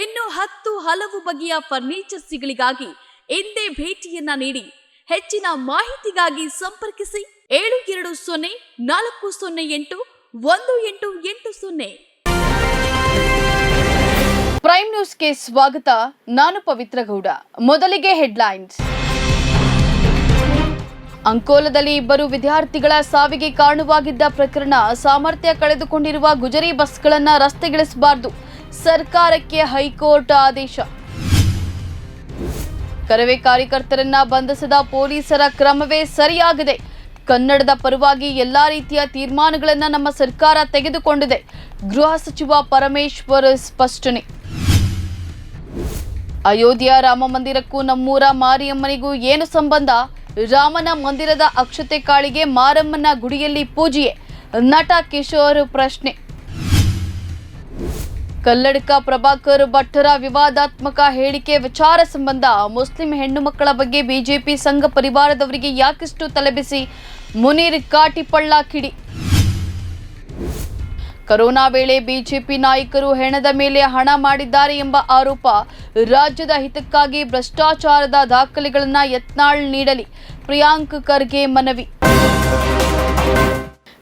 ಇನ್ನು ಹತ್ತು ಹಲವು ಬಗೆಯ ಫರ್ನಿಚರ್ಸ್ಗಳಿಗಾಗಿ ಎಂದೇ ಭೇಟಿಯನ್ನ ನೀಡಿ ಹೆಚ್ಚಿನ ಮಾಹಿತಿಗಾಗಿ ಸಂಪರ್ಕಿಸಿ ಏಳು ಎರಡು ಸೊನ್ನೆ ನಾಲ್ಕು ಸೊನ್ನೆ ಎಂಟು ಒಂದು ಎಂಟು ಎಂಟು ಸೊನ್ನೆ. ಪ್ರೈಮ್ ನ್ಯೂಸ್ಗೆ ಸ್ವಾಗತ, ನಾನು ಪವಿತ್ರ ಗೌಡ. ಮೊದಲಿಗೆ ಹೆಡ್ಲೈನ್ಸ್. ಅಂಕೋಲದಲ್ಲಿ ಇಬ್ಬರು ವಿದ್ಯಾರ್ಥಿಗಳ ಸಾವಿಗೆ ಕಾರಣವಾಗಿದ್ದ ಪ್ರಕರಣ ಸಾಮರ್ಥ್ಯ ಕಳೆದುಕೊಂಡಿರುವ ಗುಜರಿ ಬಸ್ಗಳನ್ನು ರಸ್ತೆಗಿಳಿಸಬಾರದು. ಸರ್ಕಾರಕ್ಕೆ ಹೈಕೋರ್ಟ್ ಆದೇಶ. ಕರವೇ ಕಾರ್ಯಕರ್ತರನ್ನ ಬಂಧಿಸಿದ ಪೊಲೀಸರ ಕ್ರಮವೇ ಸರಿಯಾಗಿದೆ. ಕನ್ನಡದ ಪರವಾಗಿ ಎಲ್ಲಾ ರೀತಿಯ ತೀರ್ಮಾನಗಳನ್ನ ನಮ್ಮ ಸರ್ಕಾರ ತೆಗೆದುಕೊಂಡಿದೆ. ಗೃಹ ಸಚಿವ ಪರಮೇಶ್ವರ್ ಸ್ಪಷ್ಟನೆ. ಅಯೋಧ್ಯ ರಾಮ ಮಂದಿರಕ್ಕೂ ನಮ್ಮೂರ ಮಾರಿಯಮ್ಮನಿಗೂ ಏನು ಸಂಬಂಧ? ರಾಮನ ಮಂದಿರದ ಅಕ್ಷತೆ ಕಾಳಿಗೆ ಮಾರಮ್ಮನ ಗುಡಿಯಲ್ಲಿ ಪೂಜೆಯೇ. ನಟ ಕಿಶೋರ್ ಪ್ರಶ್ನೆ. ಕಲ್ಲಡ್ಕ ಪ್ರಭಾಕರ್ ಭಟ್ಟರ ವಿವಾದಾತ್ಮಕ ಹೇಳಿಕೆ ವಿಚಾರ ಸಂಬಂಧ ಮುಸ್ಲಿಂ ಹೆಣ್ಣು ಮಕ್ಕಳ ಬಗ್ಗೆ ಬಿಜೆಪಿ ಸಂಘ ಪರಿವಾರದವರಿಗೆ ಯಾಕಿಷ್ಟು ತಲೆಬಿಸಿ? ಮುನೀರ್ ಕಾಟಿಪಳ್ಳ ಕಿಡಿ. ಕರೋನಾ ವೇಳೆ ಬಿಜೆಪಿ ನಾಯಕರು ಹೆಣದ ಮೇಲೆ ಹಣ ಮಾಡಿದ್ದಾರೆ ಎಂಬ ಆರೋಪ, ರಾಜ್ಯದ ಹಿತಕ್ಕಾಗಿ ಭ್ರಷ್ಟಾಚಾರದ ದಾಖಲೆಗಳನ್ನ ಯತ್ನಾಳ್ ನೀಡಲಿ. ಪ್ರಿಯಾಂಕ್ ಖರ್ಗೆ ಮನವಿ.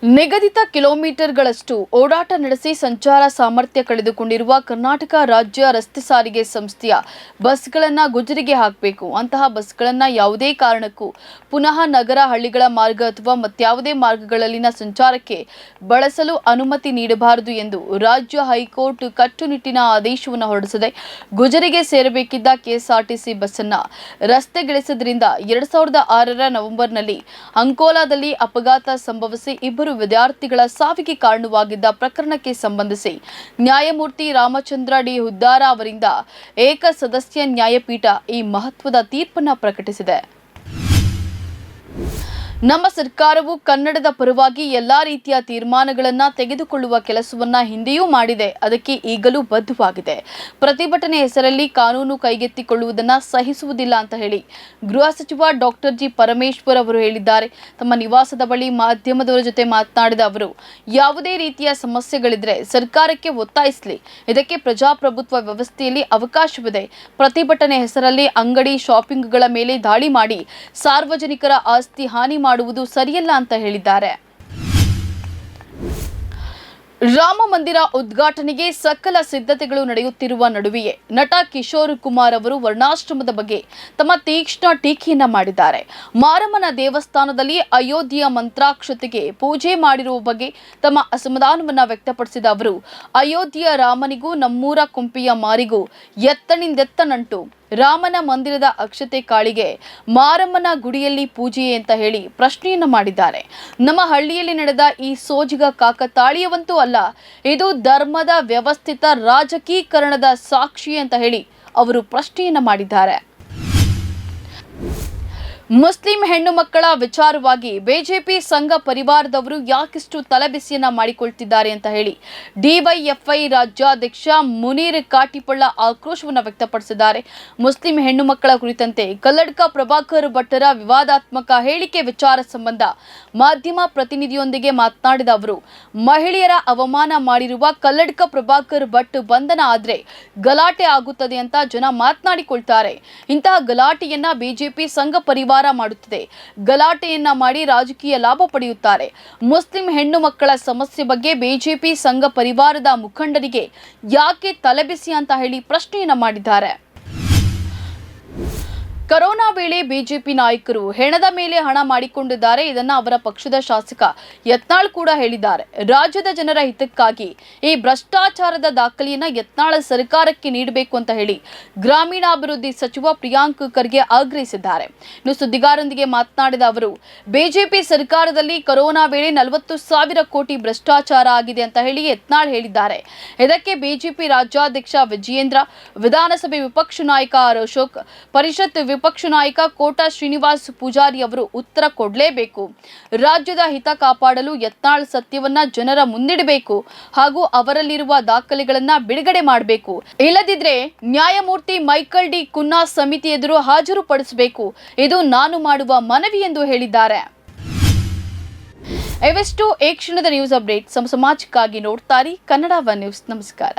ನಿಗದಿತ ಕಿಲೋಮೀಟರ್ಗಳಷ್ಟು ಓಡಾಟ ನಡೆಸಿ ಸಂಚಾರ ಸಾಮರ್ಥ್ಯ ಕಳೆದುಕೊಂಡಿರುವ ಕರ್ನಾಟಕ ರಾಜ್ಯ ರಸ್ತೆ ಸಾರಿಗೆ ಸಂಸ್ಥೆಯ ಬಸ್ಗಳನ್ನು ಗುಜರಿಗೆ ಹಾಕಬೇಕು. ಅಂತಹ ಬಸ್ಗಳನ್ನು ಯಾವುದೇ ಕಾರಣಕ್ಕೂ ಪುನಃ ನಗರ ಹಳ್ಳಿಗಳ ಮಾರ್ಗ ಅಥವಾ ಮತ್ಯಾವುದೇ ಮಾರ್ಗಗಳಲ್ಲಿನ ಸಂಚಾರಕ್ಕೆ ಬಳಸಲು ಅನುಮತಿ ನೀಡಬಾರದು ಎಂದು ರಾಜ್ಯ ಹೈಕೋರ್ಟ್ ಕಟ್ಟುನಿಟ್ಟಿನ ಆದೇಶವನ್ನು ಹೊರಡಿಸಿದೆ. ಗುಜರಿಗೆ ಸೇರಬೇಕಿದ್ದ ಕೆಎಸ್ಆರ್ಟಿಸಿ ಬಸ್ಸನ್ನ ರಸ್ತೆಗಿಳಿಸಿದ್ರಿಂದ ಎರಡು ಸಾವಿರದ ಆರರ ನವೆಂಬರ್ನಲ್ಲಿ ಅಂಕೋಲಾದಲ್ಲಿ ಅಪಘಾತ ಸಂಭವಿಸಿ ಇಬ್ಬರು ವಿದ್ಯಾರ್ಥಿಗಳ ಸಾವಿಗೆ ಕಾರಣವಾಗಿದ್ದ ಪ್ರಕರಣಕ್ಕೆ ಸಂಬಂಧಿಸಿ ನ್ಯಾಯಮೂರ್ತಿ ರಾಮಚಂದ್ರ ಡಿ ಹುದ್ದಾರ ಅವರಿಂದ ಏಕ ಸದಸ್ಯ ನ್ಯಾಯಪೀಠ ಈ ಮಹತ್ವದ ತೀರ್ಪನ್ನು ಪ್ರಕಟಿಸಿದೆ. ನಮ್ಮ ಸರ್ಕಾರವು ಕನ್ನಡದ ಪರವಾಗಿ ಎಲ್ಲಾ ರೀತಿಯ ತೀರ್ಮಾನಗಳನ್ನು ತೆಗೆದುಕೊಳ್ಳುವ ಕೆಲಸವನ್ನ ಹಿಂದೆಯೂ ಮಾಡಿದೆ. ಅದಕ್ಕೆ ಈಗಲೂ ಬದ್ಧವಾಗಿದೆ. ಪ್ರತಿಭಟನೆ ಹೆಸರಲ್ಲಿ ಕಾನೂನು ಕೈಗೆತ್ತಿಕೊಳ್ಳುವುದನ್ನು ಸಹಿಸುವುದಿಲ್ಲ ಅಂತ ಹೇಳಿ ಗೃಹ ಸಚಿವ ಡಾಕ್ಟರ್ ಜಿ ಪರಮೇಶ್ವರ್ ಅವರು ಹೇಳಿದ್ದಾರೆ. ತಮ್ಮ ನಿವಾಸದ ಬಳಿ ಮಾಧ್ಯಮದವರ ಜೊತೆ ಮಾತನಾಡಿದ ಅವರು, ಯಾವುದೇ ರೀತಿಯ ಸಮಸ್ಯೆಗಳಿದ್ರೆ ಸರ್ಕಾರಕ್ಕೆ ಒತ್ತಾಯಿಸಲಿ. ಇದಕ್ಕೆ ಪ್ರಜಾಪ್ರಭುತ್ವ ವ್ಯವಸ್ಥೆಯಲ್ಲಿ ಅವಕಾಶವಿದೆ. ಪ್ರತಿಭಟನೆ ಹೆಸರಲ್ಲಿ ಅಂಗಡಿ ಶಾಪಿಂಗ್ಗಳ ಮೇಲೆ ದಾಳಿ ಮಾಡಿ ಸಾರ್ವಜನಿಕರ ಆಸ್ತಿ ಹಾನಿ ಮಾಡುವುದು ಸರಿಯಲ್ಲ ಅಂತ ಹೇಳಿದ್ದಾರೆ. ರಾಮ ಮಂದಿರ ಉದ್ಘಾಟನೆಗೆ ಸಕಲ ಸಿದ್ಧತೆಗಳು ನಡೆಯುತ್ತಿರುವ ನಡುವೆಯೇ ನಟ ಕಿಶೋರ್ ಕುಮಾರ್ ಅವರು ವರ್ಣಾಶ್ರಮದ ಬಗ್ಗೆ ತಮ್ಮ ತೀಕ್ಷ್ಣ ಟೀಕೆಯನ್ನ ಮಾಡಿದ್ದಾರೆ. ಮಾರಮ್ಮನ ದೇವಸ್ಥಾನದಲ್ಲಿ ಅಯೋಧ್ಯೆಯ ಮಂತ್ರಾಕ್ಷತೆಗೆ ಪೂಜೆ ಮಾಡಿರುವ ಬಗ್ಗೆ ತಮ್ಮ ಅಸಮಾಧಾನವನ್ನ ವ್ಯಕ್ತಪಡಿಸಿದ ಅವರು, ಅಯೋಧ್ಯೆಯ ರಾಮನಿಗೂ ನಮ್ಮೂರ ಕುಂಪಿಯ ಮಾರಿಗೂ ಎತ್ತಣಿಂದೆತ್ತ ನಂಟು ರಾಮನ ಮಂದಿರದ ಅಕ್ಷತೆ ಕಾಳಿಗೆ ಮಾರಮ್ಮನ ಗುಡಿಯಲ್ಲಿ ಪೂಜೆ ಅಂತ ಹೇಳಿ ಪ್ರಶ್ನೆಯನ್ನು ಮಾಡಿದ್ದಾರೆ. ನಮ್ಮ ಹಳ್ಳಿಯಲ್ಲಿ ನಡೆದ ಈ ಸೋಜಿಗ ಕಾಕತಾಳೀಯವಂತೂ ಅಲ್ಲ, ಇದು ಧರ್ಮದ ವ್ಯವಸ್ಥಿತ ರಾಜಕೀಕರಣದ ಸಾಕ್ಷಿ ಅಂತ ಹೇಳಿ ಅವರು ಪ್ರಶ್ನೆಯನ್ನು ಮಾಡಿದ್ದಾರೆ. ಮುಸ್ಲಿಂ ಹೆಣ್ಣು ಮಕ್ಕಳ ವಿಚಾರವಾಗಿ ಬಿಜೆಪಿ ಸಂಘ ಪರಿವಾರದವರು ಯಾಕಿಷ್ಟು ತಲೆಬಿಸಿಯನ್ನ ಮಾಡಿಕೊಳ್ತಿದ್ದಾರೆ ಅಂತ ಹೇಳಿ ಡಿವೈಎಫ್ಐ ರಾಜ್ಯಾಧ್ಯಕ್ಷ ಮುನೀರ್ ಕಾಟಿಪಳ್ಳ ಆಕ್ರೋಶವನ್ನ ವ್ಯಕ್ತಪಡಿಸಿದ್ದಾರೆ. ಮುಸ್ಲಿಂ ಹೆಣ್ಣು ಮಕ್ಕಳ ಕುರಿತಂತೆ ಕಲ್ಲಡ್ಕ ಪ್ರಭಾಕರ್ ಭಟ್ಟರ ವಿವಾದಾತ್ಮಕ ಹೇಳಿಕೆ ವಿಚಾರ ಸಂಬಂಧ ಮಾಧ್ಯಮ ಪ್ರತಿನಿಧಿಯೊಂದಿಗೆ ಮಾತನಾಡಿದ ಅವರು, ಮಹಿಳೆಯರ ಅವಮಾನ ಮಾಡಿರುವ ಕಲ್ಲಡ್ಕ ಪ್ರಭಾಕರ್ ಭಟ್ ಬಂಧನ ಆದರೆ ಗಲಾಟೆ ಆಗುತ್ತದೆ ಅಂತ ಜನ ಮಾತನಾಡಿಕೊಳ್ತಾರೆ. ಇಂತಹ ಗಲಾಟೆಯನ್ನ ಬಿಜೆಪಿ ಸಂಘ ಪರಿವಾರ ಮಾಡುತ್ತದೆ. ಗಲಾಟೆಯನ್ನ ಮಾಡಿ ರಾಜಕೀಯ ಲಾಭ ಪಡೆಯುತ್ತಾರೆ. ಮುಸ್ಲಿಂ ಹೆಣ್ಣು ಮಕ್ಕಳ ಸಮಸ್ಯೆ ಬಗ್ಗೆ ಬಿಜೆಪಿ ಸಂಘ ಪರಿವಾರದ ಮುಖಂಡರಿಗೆ ಯಾಕೆ ತಲೆಬಿಸಿ ಅಂತ ಹೇಳಿ ಪ್ರಶ್ನೆಯನ್ನ ಮಾಡಿದ್ದಾರೆ. ಕರೋನಾ ವೇಳೆ ಬಿಜೆಪಿ ನಾಯಕರು ಹೆಣದ ಮೇಲೆ ಹಣ ಮಾಡಿಕೊಂಡಿದ್ದಾರೆ. ಇದನ್ನ ಅವರ ಪಕ್ಷದ ಶಾಸಕ ಯತ್ನಾಳ್ ಕೂಡ ಹೇಳಿದ್ದಾರೆ. ರಾಜ್ಯದ ಜನರ ಹಿತಕ್ಕಾಗಿ ಈ ಭ್ರಷ್ಟಾಚಾರದ ದಾಖಲೆಯನ್ನ ಯತ್ನಾಳ ಸರ್ಕಾರಕ್ಕೆ ನೀಡಬೇಕು ಅಂತ ಹೇಳಿ ಗ್ರಾಮೀಣಾಭಿವೃದ್ಧಿ ಸಚಿವ ಪ್ರಿಯಾಂಕ್ ಖರ್ಗೆ ಆಗ್ರಹಿಸಿದ್ದಾರೆ. ಇನ್ನು ಸುದ್ದಿಗಾರರೊಂದಿಗೆ ಮಾತನಾಡಿದ ಅವರು, ಬಿಜೆಪಿ ಸರ್ಕಾರದಲ್ಲಿ ಕರೋನಾ ವೇಳೆ ನಲವತ್ತು ಸಾವಿರ ಕೋಟಿ ಭ್ರಷ್ಟಾಚಾರ ಆಗಿದೆ ಅಂತ ಹೇಳಿ ಯತ್ನಾಳ್ ಹೇಳಿದ್ದಾರೆ. ಇದಕ್ಕೆ ಬಿಜೆಪಿ ರಾಜ್ಯಾಧ್ಯಕ್ಷ ವಿಜಯೇಂದ್ರ, ವಿಧಾನಸಭೆ ವಿಪಕ್ಷ ನಾಯಕ ಅಶೋಕ್, ಪರಿಷತ್ ವಿಪಕ್ಷ ನಾಯಕ ಕೋಟಾ ಶ್ರೀನಿವಾಸ್ ಪೂಜಾರಿ ಅವರು ಉತ್ತರ ಕೊಡಲೇಬೇಕು. ರಾಜ್ಯದ ಹಿತ ಕಾಪಾಡಲು ಯತ್ನಾಳ್ ಸತ್ಯವನ್ನ ಜನರ ಮುಂದಿಡಬೇಕು ಹಾಗೂ ಅವರಲ್ಲಿರುವ ದಾಖಲೆಗಳನ್ನ ಬಿಡುಗಡೆ ಮಾಡಬೇಕು. ಇಲ್ಲದಿದ್ರೆ ನ್ಯಾಯಮೂರ್ತಿ ಮೈಕಲ್ ಡಿ ಕುನ್ನಾ ಸಮಿತಿ ಎದುರು ಹಾಜರುಪಡಿಸಬೇಕು. ಇದು ನಾನು ಮಾಡುವ ಮನವಿ ಎಂದು ಹೇಳಿದ್ದಾರೆ. ಇವೆಷ್ಟು. ಈ ಕ್ಷಣದ ನ್ಯೂಸ್ ಅಪ್ಡೇಟ್ ಸಮ ಸಮಾಜಕ್ಕಾಗಿ ನೋಡ್ತಾರೆ. Kannada one news. ನಮಸ್ಕಾರ.